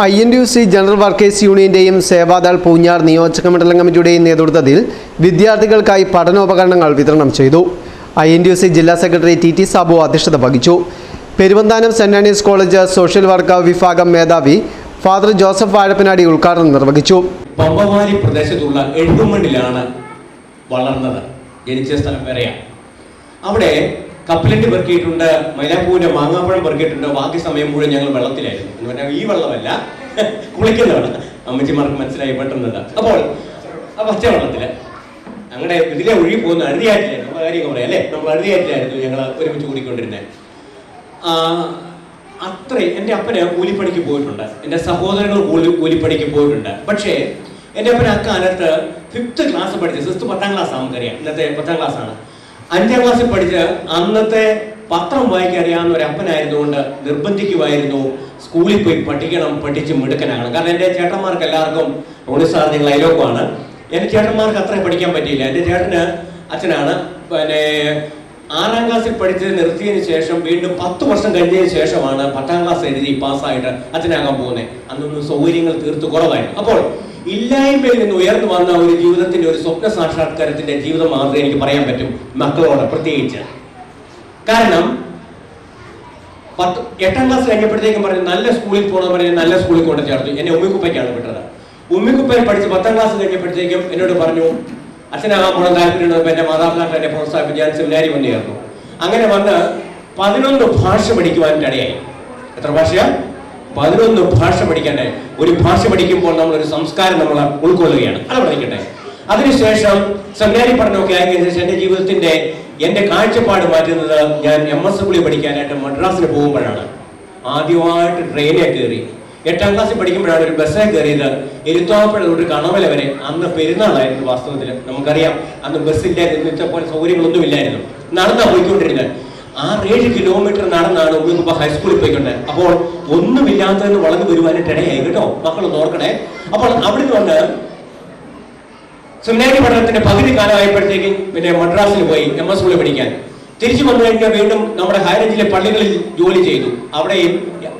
I N U C general workers യൂണിയന്റെയും Sevadal Poonjar നിയോജക മണ്ഡലം കമ്മിറ്റിയുടെയും നേതൃത്വത്തിൽ വിദ്യാർത്ഥികൾക്കായി പഠനോപകരണങ്ങൾ വിതരണം ചെയ്തു. ഐ എൻ യു സി ജില്ലാ സെക്രട്ടറി ടി ടി സാബു അധ്യക്ഷത വഹിച്ചു. Peruvanthanam Saint Anne's college social work വിഭാഗം മേധാവി ഫാദർ ജോസഫ് വാഴപ്പനാടി ഉദ്ഘാടനം നിർവഹിച്ചു. പമ്പവാരി പ്രദേശത്തുള്ള എഴുമണ്ണിലാണ് വളർന്നത്. ജനിച്ച സ്ഥലം വേറെയാണ്. അവിടെ കപ്പലണ്ടി പെറുക്കിയിട്ടുണ്ട് മൈലാപ്പൂവിന്റെ മാങ്ങാപ്പഴം പെറുക്കിയിട്ടുണ്ട്. ബാക്കി സമയം മുഴുവൻ ഞങ്ങൾ വെള്ളത്തിലായിരുന്നു. എന്ന് പറഞ്ഞാൽ ഈ വെള്ളമല്ല കുളിക്കുന്ന വെള്ളം. അമ്മച്ചിമാർക്ക് മനസ്സിലായി പെട്ടെന്ന് അപ്പോൾ ആ പച്ച വെള്ളത്തിൽ ഞങ്ങളുടെ ഇതിലെ ഒഴുകി പോകുന്ന അഴുതിയായിട്ടില്ലായിരുന്നു നമ്മൾ കാര്യങ്ങൾ പറയാം അല്ലേ? നമ്മൾ അഴുതിയായിട്ടില്ലായിരുന്നു ഞങ്ങൾ ഒരുമിച്ച് കൂടിക്കൊണ്ടിരുന്നത് ആ, അത്ര എന്റെ അപ്പന് കൂലിപ്പണിക്ക് പോയിട്ടുണ്ട്. എന്റെ സഹോദരങ്ങൾ കൂലി കൂലിപ്പണിക്ക് പോയിട്ടുണ്ട്. പക്ഷേ എന്റെ അപ്പൻ അക്കാലത്ത് ഫിഫ്ത്ത് ക്ലാസ് പഠിച്ച് സിക്സ്ത് പത്താം ക്ലാസ് നമുക്കറിയാം ഇന്നത്തെ പത്താം ക്ലാസ് ആണ്. അഞ്ചാം ക്ലാസ്സിൽ പഠിച്ച് അന്നത്തെ പത്രം വായിക്കാൻ അറിയാവുന്ന ഒരു അപ്പനായിരുന്നുകൊണ്ട് നിർബന്ധിക്കുമായിരുന്നു. സ്കൂളിൽ പോയി പഠിക്കണം പഠിച്ച് മിടുക്കനാകണം. കാരണം എന്റെ ചേട്ടന്മാർക്ക് എല്ലാവർക്കും റോണി സാർ നിങ്ങൾ അയലോക്കമാണ് എന്റെ ചേട്ടന്മാർക്ക് അത്രയും പഠിക്കാൻ പറ്റിയില്ല. എന്റെ ചേട്ടന് അച്ഛനാണ്. പിന്നെ ആറാം ക്ലാസ്സിൽ പഠിച്ച് നിർത്തിയതിന് ശേഷം വീണ്ടും പത്ത് വർഷം കഴിഞ്ഞതിന് ശേഷമാണ് പത്താം ക്ലാസ് എഴുതി പാസ്സായിട്ട് അച്ഛനാകാൻ പോകുന്നത്. അന്നൊന്നും സൗകര്യങ്ങൾ തീർത്ത് കുറവായിരുന്നു. അപ്പോൾ ഇല്ലായ്മയിൽ നിന്ന് ഉയർന്നു വന്ന ഒരു ജീവിതത്തിന്റെ ഒരു സ്വപ്ന സാക്ഷാത്കാരത്തിന്റെ ജീവിതം മാത്രമേ എനിക്ക് പറയാൻ പറ്റും. മക്കളോട് പ്രത്യേകിച്ച്. കാരണം പത്ത് എട്ടാം ക്ലാസ് കഴിഞ്ഞപ്പോഴത്തേക്കും പറഞ്ഞു നല്ല സ്കൂളിൽ പോകണം പറഞ്ഞ് നല്ല സ്കൂളിൽ കൊണ്ട് ചേർത്തു. എന്നെ ഉമ്മിക്കുപ്പയ്ക്കാണ് വിട്ടത്. ഉമ്മിക്കുപ്പയിൽ പഠിച്ച് പത്താം ക്ലാസ് കഴിഞ്ഞപ്പോഴത്തേക്കും എന്നോട് പറഞ്ഞു അച്ഛനാകാൻ പോകണം താല്പര്യമുണ്ട്. എന്റെ മാതാപിതാക്കൾ എന്നെ പ്രോത്സാഹിപ്പിച്ച് ഞാൻ സെമിനാരി വന്നു ചേർന്നു. അങ്ങനെ വന്ന് പതിനൊന്ന് ഭാഷ പഠിക്കുവാൻ ഇടയായി. എത്ര ഭാഷയാ? പതിനൊന്ന് ഭാഷ പഠിക്കണ്ടേ? ഒരു ഭാഷ പഠിക്കുമ്പോൾ നമ്മൾ ഒരു സംസ്കാരം നമ്മൾ ഉൾക്കൊള്ളുകയാണ്. അത് പഠിക്കട്ടെ. അതിനുശേഷം സെമിനാരി പഠനമൊക്കെ ആയതിനു ശേഷം എന്റെ ജീവിതത്തിന്റെ എന്റെ കാഴ്ചപ്പാട് മാറ്റുന്നത് ഞാൻ എം എസ് ഡബ്ല്യു പഠിക്കാനായിട്ട് മദ്രാസിൽ പോകുമ്പോഴാണ്. ആദ്യമായിട്ട് ട്രെയിനിൽ കയറി. എട്ടാം ക്ലാസ്സിൽ പഠിക്കുമ്പോഴാണ് ഒരു ബസ്സേ കയറിയത്. എരുത്താപ്പുഴ തൊട്ട് കണവല വരെ. അന്ന് പെരുന്നാളായിരുന്നു വാസ്തവത്തിൽ. നമുക്കറിയാം. അന്ന് ബസ്സില്ലായിരുന്നു. ഇന്നത്തെ പോലെ സൗകര്യങ്ങളൊന്നും ഇല്ലായിരുന്നു നടന്നാ പോയിക്കൊണ്ടിരുന്നത്. ആറേഴ് കിലോമീറ്റർ നടന്നാണ് ഉള്ളിപ്പോ ഹൈസ്കൂളിൽ പോയിക്കൊണ്ട്. അപ്പോൾ ഒന്നുമില്ലാത്തതിന് വളർന്നു വരുവാനായിട്ട് ഇടയായി കേട്ടോ. മക്കളൊന്ന് ഓർക്കണേ. അപ്പോൾ അവിടെ വന്ന് സെമിനാരി പഠനത്തിന്റെ പകുതി കാലമായപ്പോഴത്തേക്കും പിന്നെ മദ്രാസിൽ പോയി എം എസ് സ്കൂളിൽ പഠിക്കാൻ. തിരിച്ചു വന്നു കഴിഞ്ഞാൽ വീണ്ടും നമ്മുടെ ഹൈറേഞ്ചിലെ പള്ളികളിൽ ജോലി ചെയ്തു. അവിടെയും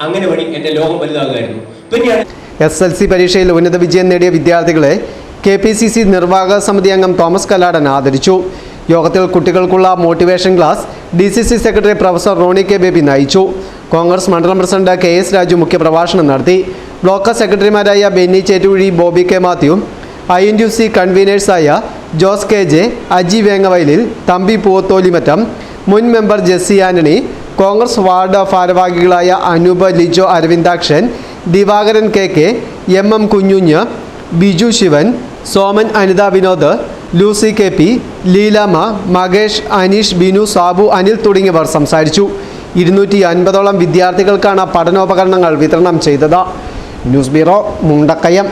അങ്ങനെ വഴി എന്റെ ലോകം വലുതാകുമായിരുന്നു. പിന്നെയാണ് എസ് എൽ സി പരീക്ഷയിൽ ഉന്നത വിജയം നേടിയ വിദ്യാർത്ഥികളെ കെ പി സി സി നിർവാഹക സമിതി അംഗം തോമസ് കലാടൻ ആദരിച്ചു. യോഗത്തിൽ കുട്ടികൾക്കുള്ള motivation class D C C secretary professor Roni K Baby നയിച്ചു. കോൺഗ്രസ് മണ്ഡലം പ്രസിഡന്റ് കെ എസ് രാജു മുഖ്യപ്രഭാഷണം നടത്തി. ബ്ലോക്ക് സെക്രട്ടറിമാരായ Benny Chettukuzhi Boby K Mathew I N U C കൺവീനേഴ്സായ Jose K J Aji Vengavayalil Thampi Poovatholimattam മുൻ member Jessy Antony Congress ward ഭാരവാഹികളായ Anoop Lijo Aravindakshan Divakaran K K M M കുഞ്ഞുഞ്ഞ് Biju Sivan Soman Anitha Vinod Lucy K P Leelamma Makesh Aneesh Binu Sabu Anil തുടങ്ങിയവർ സംസാരിച്ചു. ഇരുന്നൂറ്റി അൻപതോളം വിദ്യാർത്ഥികൾക്കാണ് പഠനോപകരണങ്ങൾ വിതരണം ചെയ്തത്. News bureau Mundakayam.